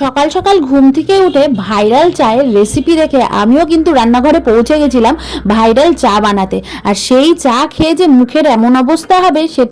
সকাল সকাল ঘুম থেকে উঠে ভাইরাল চায়ের রেসিপি দেখে আমিও কিন্তু রান্নাঘরে পৌঁছে গেছিলাম ভাইরাল চা বানাতে। আর সেই চা খেয়ে যে মুখের এমন অবস্থা হবে সে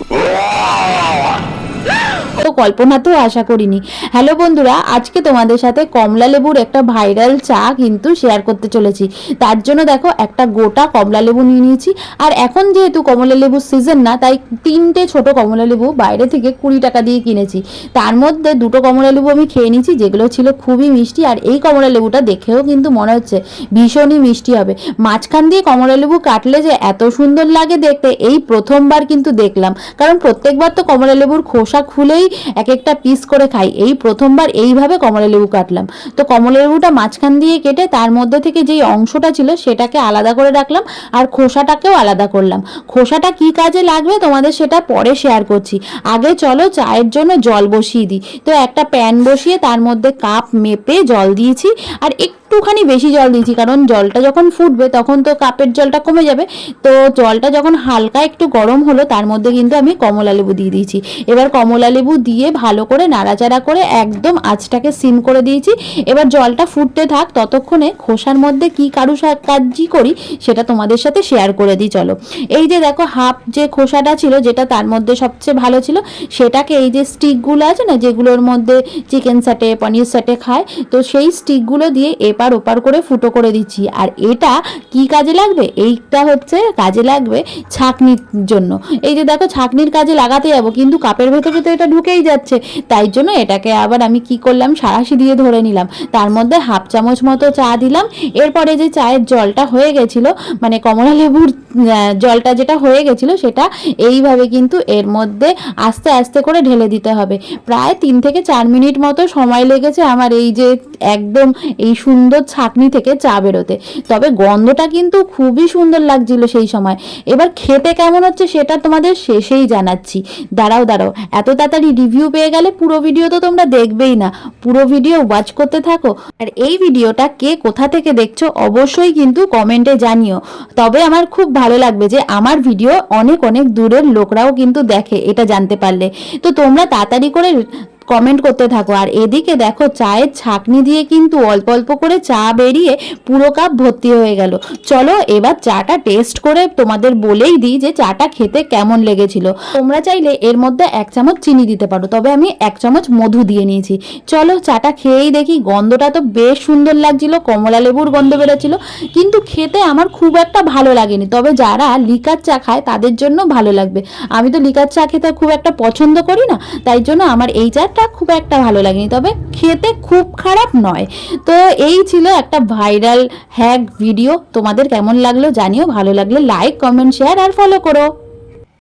তো কল্পনাতেও আশা করিনি। হ্যালো বন্ধুরা, আজকে তোমাদের সাথে কমলা লেবুর একটা ভাইরাল চা কিন্তু শেয়ার করতে চলেছি। তার জন্য দেখো, একটা গোটা কমলা লেবু নিয়ে নিয়েছি। আর এখন যেহেতু কমলা লেবুর সিজন না, তাই তিনটে ছোট কমলা লেবু বাইরে থেকে কুড়ি টাকা দিয়ে কিনেছি। তার মধ্যে দুটো কমলা লেবু আমি খেয়ে নিয়েছি, যেগুলো ছিল খুবই মিষ্টি। আর এই কমলা লেবুটা দেখেও কিন্তু মনে হচ্ছে ভীষণই মিষ্টি হবে। মাঝখান দিয়ে কমলা লেবু কাটলে যে এত সুন্দর লাগে দেখতে, এই প্রথমবার কিন্তু দেখলাম। কারণ প্রত্যেকবার তো কমলা লেবুর খোসা খুলেই এক একটা পিস করে খাই। এই প্রথমবার এইভাবে কমলা লেবু কাটলাম। তো কমলা লেবুটা মাঝখান দিয়ে কেটে তার মধ্যে থেকে যেই অংশটা ছিল সেটাকে আলাদা করে রাখলাম আর খোসাটাকেও আলাদা করলাম। খোসাটা কি কাজে লাগবে তোমাদের সেটা পরে শেয়ার করছি। আগে চলো চায়ের জন্য জল বসিয়ে দিই। তো একটা প্যান বসিয়ে তার মধ্যে কাপ মেপে জল দিয়েছি। আর একটুখানি বেশি জল দিয়েছি, কারণ জলটা যখন ফুটবে তখন তো কাপের জলটা কমে যাবে। তো জলটা যখন হালকা একটু গরম হলো, তার মধ্যে কিন্তু আমি কমলা লেবু দিয়ে দিয়েছি। এবার কমলা লেবু দিয়ে ভালো করে নাড়াচাড়া করে একদম আঁচটাকে সিম করে দিয়েছি। এবার জলটা ফুটতে থাক, ততক্ষণে খোসার মধ্যে কি কারু কাজই করি সেটা তোমাদের সাথে শেয়ার করে দিই, চলো। এই যে দেখো হাফ যে খোসাটা ছিল, যেটা তার মধ্যে সবচেয়ে ভালো ছিল, সেটাকে এই যে স্টিকগুলো আছে না, যেগুলোর মধ্যে চিকেন সাটে পনির সাটে খায়, তো সেই স্টিকগুলো দিয়ে এপার ওপার করে ফুটো করে দিচ্ছি। আর এটা কি কাজে লাগবে? এইটা হচ্ছে কাজে লাগবে ছাকনির জন্য। এই যে দেখো ছাকনির কাজে লাগাতে যাব, কিন্তু কাপের ভেতরে তো এটা ঢুকেই যাচ্ছে। তাই জন্য এটাকে আবার আমি কি করলাম? সারাশি দিয়ে ধরে নিলাম। তার মধ্যে হাফ চামচ মতো চা দিলাম। এরপরে যে চায়ের জলটা হয়ে গেছিল মানে কমলা লেবুর জলটা যেটা হয়ে গেছিল, সেটা এইভাবে কিন্তু এর মধ্যে আস্তে আস্তে করে ঢেলে দিতে হবে। প্রায় তিন থেকে চার মিনিট মতো সময় লেগেছে আমার এই যে একদম এই সুন্দর ছাকনি থেকে চা বেরোতে। তবে গন্ধটা কিন্তু খুবই সুন্দর লাগছিল সেই সময়। এবার খেতে কেমন হচ্ছে সেটা তোমাদের শেষেই জানাচ্ছি। দাঁড়াও দাঁড়াও। এত তাড়াতাড়ি রিভিউ পেয়ে গেলে পুরো ভিডিও তো তোমরা দেখবেই না। পুরো ভিডিও ওয়াচ করতে থাকো। আর এই ভিডিওটা কে কোথা থেকে দেখছ অবশ্যই কিন্তু কমেন্টে জানিও। তবে আমার খুব ভালো লাগবে যে আমার ভিডিও অনেক অনেক দূরের লোকরাও কিন্তু দেখে এটা জানতে পারলে। তো তোমরা তাড়াতাড়ি করে কমেন্ট করতে থাকো। আর এদিকে দেখো, চায়ের ছাকনি দিয়ে কিন্তু অল্প অল্প করে চা বেরিয়ে পুরো কাপ ভর্তি হয়ে গেল। চলো এবার চাটা টেস্ট করে তোমাদের বলেই দিই যে চাটা খেতে কেমন লেগেছিল। তোমরা চাইলে এর মধ্যে এক চামচ চিনি দিতে পারো, তবে আমি এক চামচ মধু দিয়ে নিয়েছি। চলো চাটা খেয়েই দেখি, গন্ধটা তো বেশ সুন্দর লাগছিল, কমলা লেবুর গন্ধ বেরোচ্ছিল, কিন্তু খেতে আমার খুব একটা ভালো লাগেনি। তবে যারা লিকার চা খায় তাদের জন্য ভালো লাগবে। আমি তো লিকার চা খেতে খুব একটা পছন্দ করি না, তাই জন্য আমার এই চাটা খুব একটা ভালো লাগেনি, তবে খেতে খুব খারাপ নয়। তো এই ছিল একটা ভাইরাল হ্যাক ভিডিও। তোমাদের কেমন লাগল জানিও, ভালো লাগলে লাইক কমেন্ট শেয়ার আর ফলো করো।